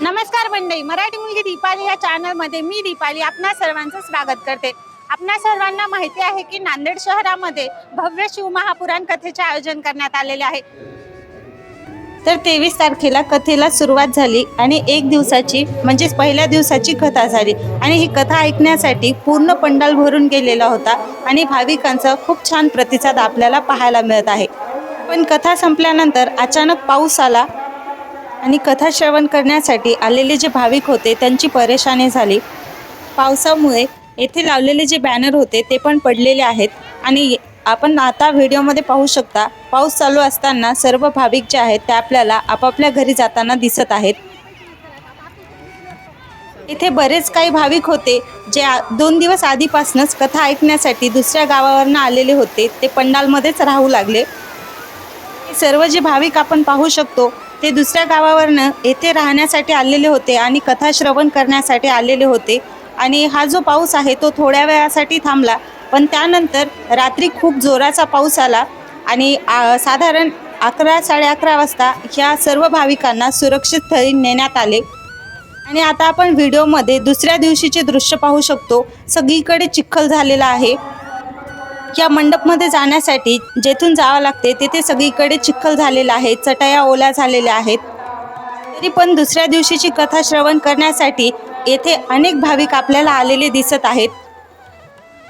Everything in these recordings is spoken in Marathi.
नमस्कार मंडळी मराठी मुलगी दीपाली या चॅनलमध्ये मी दीपाली आपणा सर्वांचं स्वागत करते. आपणा सर्वांना माहिती आहे की नांदेड शहरामध्ये भव्य शिवमहापुराण कथेचे आयोजन करण्यात आलेले आहे. तर तेवीस तारखेला कथेला सुरुवात झाली आणि एक दिवसाची म्हणजेच पहिल्या दिवसाची कथा झाली. आणि ही कथा ऐकण्यासाठी पूर्ण पंडाल भरून गेलेला होता आणि भाविकांचा खूप छान प्रतिसाद आपल्याला पाहायला मिळत आहे. पण कथा संपल्यानंतर अचानक पाऊस आला आणि कथा श्रवण करण्यासाठी आलेले जे भाविक होते त्यांची परेशानी झाली. पावसामुळे येथे लावलेले जे बॅनर होते ते पण पडलेले आहेत. आणि आपण आता व्हिडिओमध्ये पाहू शकता पाऊस चालू असताना सर्व भाविक जे आहेत ते आपल्याला आपापल्या घरी जाताना दिसत आहेत. इथे बरेच काही भाविक होते जे आ- दोन दिवस आधीपासूनच कथा ऐकण्यासाठी दुसऱ्या गावावरनं आलेले होते ते पंडालमध्येच राहू लागले. सर्व जे भाविक आपण पाहू शकतो ते दुसऱ्या गावावरनं येथे राहण्यासाठी आलेले होते आणि कथा श्रवण करण्यासाठी आलेले होते. आणि हा जो पाऊस आहे तो थोड्या वेळासाठी थांबला. पण त्यानंतर रात्री खूप जोराचा पाऊस आला आणि साधारण अकरा साडे अकरा वाजता ह्या सर्व भाविकांना सुरक्षित स्थळी नेण्यात आले. आणि आता आपण व्हिडिओमध्ये दुसऱ्या दिवशीचे दृश्य पाहू शकतो. सगळीकडे चिखल झालेला आहे. या मंडपमध्ये जाण्यासाठी जेथून जावं लागते तेथे सगळीकडे चिखल झालेला आहे चटया ओल्या झालेल्या आहेत. तरी पण दुसऱ्या दिवशीची कथा श्रवण करण्यासाठी येथे अनेक भाविक आपल्याला आलेले दिसत आहेत.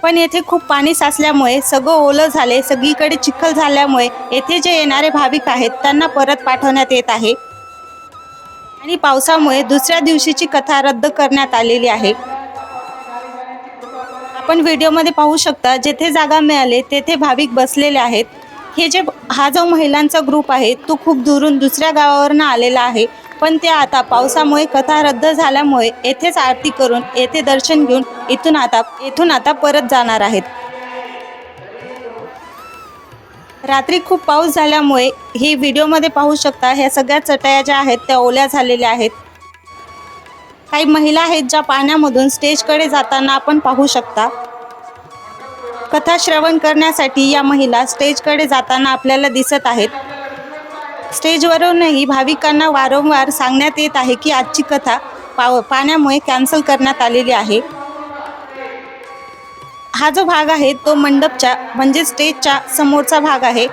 पण येथे खूप पाणी साचल्यामुळे सगळं ओलं झाले सगळीकडे चिखल झाल्यामुळे येथे जे येणारे भाविक आहेत त्यांना परत पाठवण्यात येत आहे. आणि पावसामुळे दुसऱ्या दिवशीची कथा रद्द करण्यात आलेली आहे. आपण व्हिडिओमध्ये पाहू शकता जेथे जागा मिळाले तेथे भाविक बसलेले आहेत. हे जे हा जो महिलांचा ग्रुप आहे तो खूप दुरून दुसऱ्या गावावरनं आलेला आहे. पण ते आता पावसामुळे कथा रद्द झाल्यामुळे येथेच आरती करून येथे दर्शन घेऊन इथून आता येथून आता परत जाणार आहेत. रात्री खूप पाऊस झाल्यामुळे ही व्हिडिओमध्ये पाहू शकता ह्या सगळ्या चटया ज्या आहेत त्या ओल्या झालेल्या आहेत. काही महिला आहेत ज्या पाण्यामधून स्टेजकडे जाताना आपण पाहू शकता. कथा श्रवण करण्यासाठी या महिला स्टेजकडे जाताना आपल्याला दिसत आहेत. स्टेजवरूनही भाविकांना वारंवार सांगण्यात येत आहे की आजची कथा पाव पाण्यामुळे कॅन्सल करण्यात आलेली आहे. हा जो भाग आहे तो मंडपच्या म्हणजे स्टेजच्या समोरचा भाग आहे.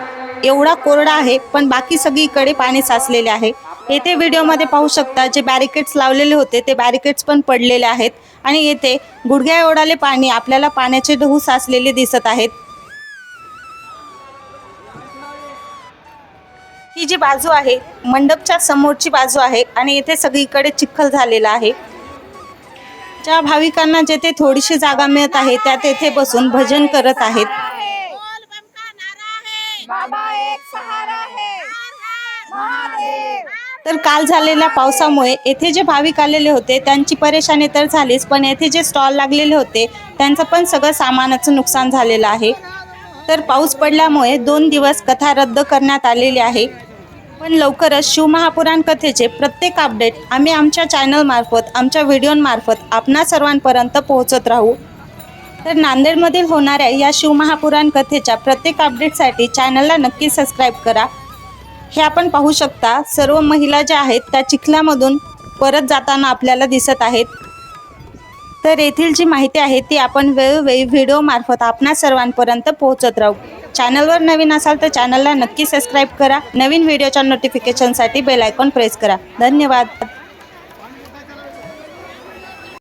एवढा कोरडा आहे पण बाकी सगळीकडे पाणी साचलेले आहे. येथे व्हिडिओमध्ये पाहू शकता जे बॅरिकेड्स लावलेले होते ते बॅरिकेड्स पण पडलेले आहेत. आणि येथे गुडघ्या एवढाले पाणी आपल्याला पाण्याचे ढहू साचलेले दिसत आहेत. ही जी बाजू आहे मंडपच्या समोरची बाजू आहे आणि येथे सगळीकडे चिखल झालेला आहे. ज्या भाविकांना जेथे थोडीशी जागा मिळत आहे त्या तेथे बसून भजन करत आहेत. बाबा एक सहारा है महादेव. तर काल झालेल्या पावसामुळे येथे जे भाविक आलेले होते त्यांची परेशानी तर झालीच पण येथे जे स्टॉल लागलेले होते त्यांचं पण सगळं सामानाचं नुकसान झालेलं आहे. तर पाऊस पडल्यामुळे दोन दिवस कथा रद्द करण्यात आलेली आहे. पण लवकरच शिवमहापुराण कथेचे प्रत्येक अपडेट आम्ही आमच्या चॅनलमार्फत आमच्या व्हिडिओमार्फत आपणा सर्वांपर्यंत पोहोचत राहू. तर नांदेडमधील होणाऱ्या या शिवमहापुराण कथेच्या प्रत्येक अपडेटसाठी चॅनलला नक्की सबस्क्राईब करा. हे आपण पाहू शकता सर्व महिला ज्या आहेत त्या चिखल्यामधून परत जाताना आपल्याला दिसत आहेत. तर येथील जी माहिती आहे ती आपण वेळोवेळी व्हिडिओमार्फत आपणा सर्वांपर्यंत पोहोचत राहू. चॅनलवर नवीन असाल तर चॅनलला नक्की सबस्क्राईब करा. नवीन व्हिडिओच्या नोटिफिकेशनसाठी बेल आयकॉन प्रेस करा. धन्यवाद.